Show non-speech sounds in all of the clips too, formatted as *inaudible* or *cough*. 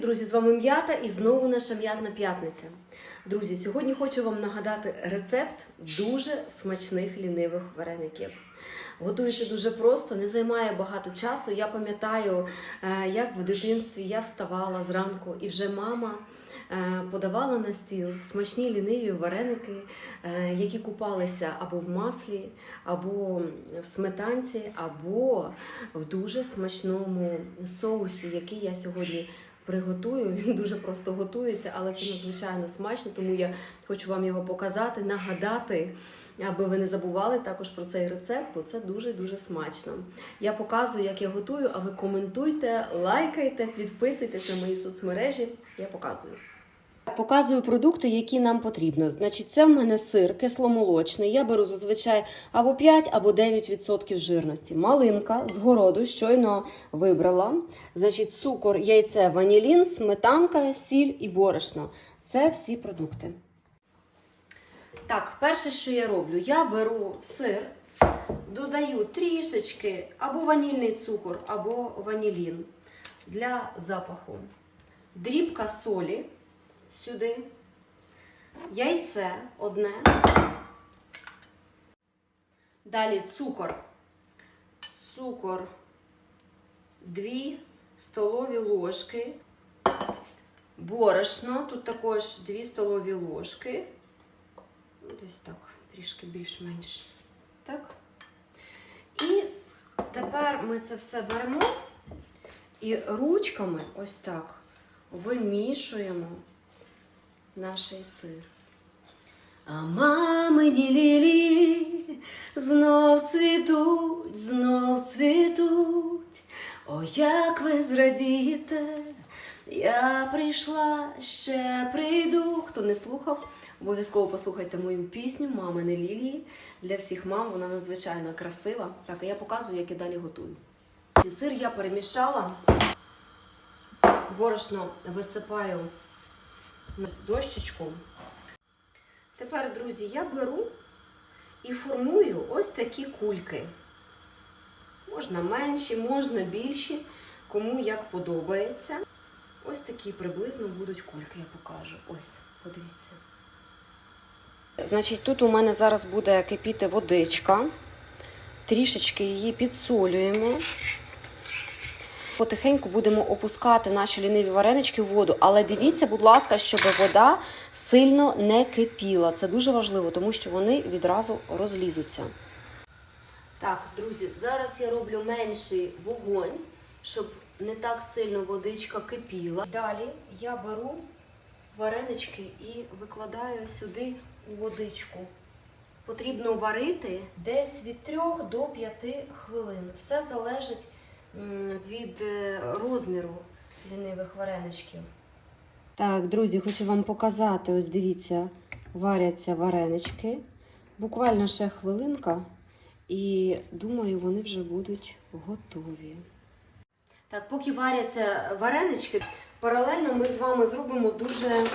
Друзі, з вами м'ята і знову наша м'ятна п'ятниця. Друзі, сьогодні хочу вам нагадати рецепт дуже смачних лінивих вареників. Готується дуже просто, не займає багато часу. Я пам'ятаю, е, як в дитинстві я вставала зранку, і вже мама е, подавала на стіл смачні ліниві вареники, е, які купалися або в маслі, або в сметанці, або в дуже смачному соусі, який я сьогодні приготую. *laughs* Він дуже просто готується, але це надзвичайно смачно, тому я хочу вам його показати, нагадати, аби ви не забували також про цей рецепт, бо це дуже-дуже смачно. Я показую, як я готую, а ви коментуйте, лайкайте, підписуйтесь на мої соцмережі. Я показую. Показую продукти, які нам потрібно. Значить, це в мене сир кисломолочний. Я беру зазвичай або 5, або 9% жирності. Малинка з городу щойно вибрала. Значить, цукор, яйце, ванілін, сметанка, сіль і борошно. Це всі продукти. Так, перше, що я роблю, я беру сир, додаю трішечки або ванільний цукор, або ванілін для запаху. Дрібка солі сюди, яйце одне. Далі цукор. Цукор 2 столові ложки. Борошно, тут також 2 столові ложки. Десь так, трішки більш-менш. Так. І тепер ми це все беремо і ручками ось так вимішуємо наш сир. А мамині лілі знов цвітуть, знов цвітуть. О, як ви зрадієте, я прийшла, ще прийду. Хто не слухав, обов'язково послухайте мою пісню Мамини лілії. Для всіх мам вона надзвичайно красива. Так, я показую, як я далі готую. Сир я перемішала, борошно висипаю на дощечку. Тепер, друзі, я беру і формую ось такі кульки. Можна менші, можна більші, кому як подобається. Ось такі приблизно будуть кульки, я покажу. Ось, подивіться. Значить, тут у мене зараз буде кипіти водичка. Трішечки її підсолюємо. Потихеньку будемо опускати наші ліниві варенички в воду. Але дивіться, будь ласка, щоб вода сильно не кипіла. Це дуже важливо, тому що вони відразу розлізуться. Так, друзі, зараз я роблю менший вогонь, щоб не так сильно водичка кипіла. Далі я беру варенички і викладаю сюди у водичку. Потрібно варити десь від 3 до 5 хвилин. Все залежить від е, розміру лінивих вареничків. Так, друзі, хочу вам показати. Ось дивіться, варяться варенички. Буквально ще хвилинка, і думаю, вони вже будуть готові. Так, поки варяться варенички, паралельно ми з вами зробимо дуже е,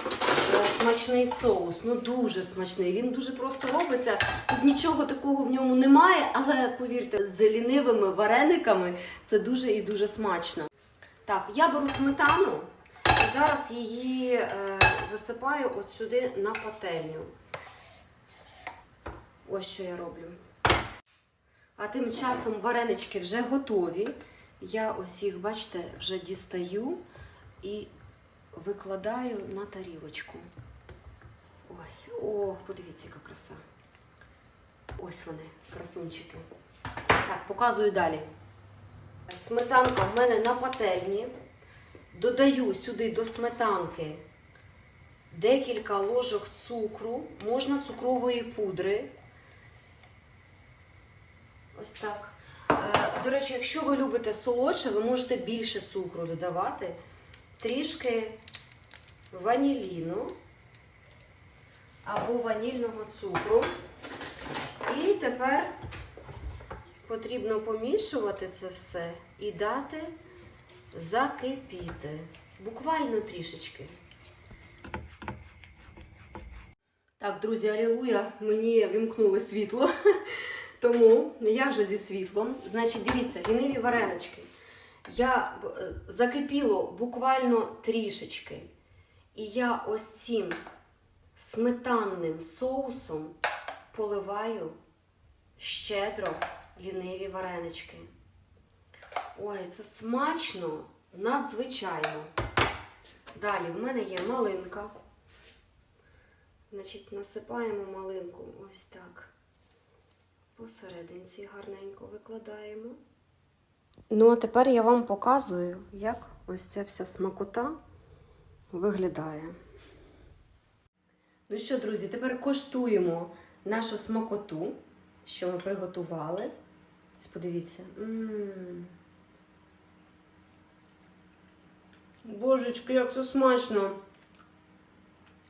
смачний соус. Ну дуже смачний. Він дуже просто робиться. Тут нічого такого в ньому немає, але повірте, з лінивими варениками це дуже і дуже смачно. Так, я беру сметану і зараз її е, висипаю от сюди на пательню. Ось що я роблю. А тим часом варенички вже готові. Я ось їх, бачите, вже дістаю і викладаю на тарілочку. Ось. Ох, подивіться, яка краса. Ось вони, красунчики. Так, показую далі. Сметанка в мене на пательні. Додаю сюди до сметанки декілька ложок цукру, можна цукрової пудри. Ось так. Е, До речі, якщо ви любите солодше, ви можете більше цукру додавати. Трішки ваніліну або ванільного цукру. І тепер потрібно помішувати це все і дати закипіти. Буквально трішечки. Так, друзі, алілуя, мені вімкнули світло. *laughs* Тому я вже зі світлом. Значить, дивіться, ліниві варенички. Я е, закипіло буквально трішечки. І я ось цим сметанним соусом поливаю щедро ліниві варенички. Ой, це смачно, надзвичайно. Далі в мене є малинка. Значить, насипаємо малинку ось так. Посерединці гарненько викладаємо. Ну, а тепер я вам показую, як ось ця вся смакота виглядає. Ну що, друзі, тепер коштуємо нашу смакоту, що ми приготували. Подивіться. Божечки, як це смачно!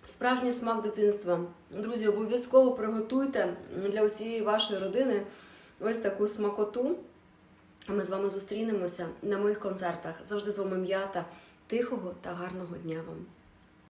Справжній смак дитинства. Друзі, обов'язково приготуйте для усієї вашої родини ось таку смакоту. Ми з вами зустрінемося на моїх концертах. Завжди з вами м'ята. Тихого та гарного дня вам!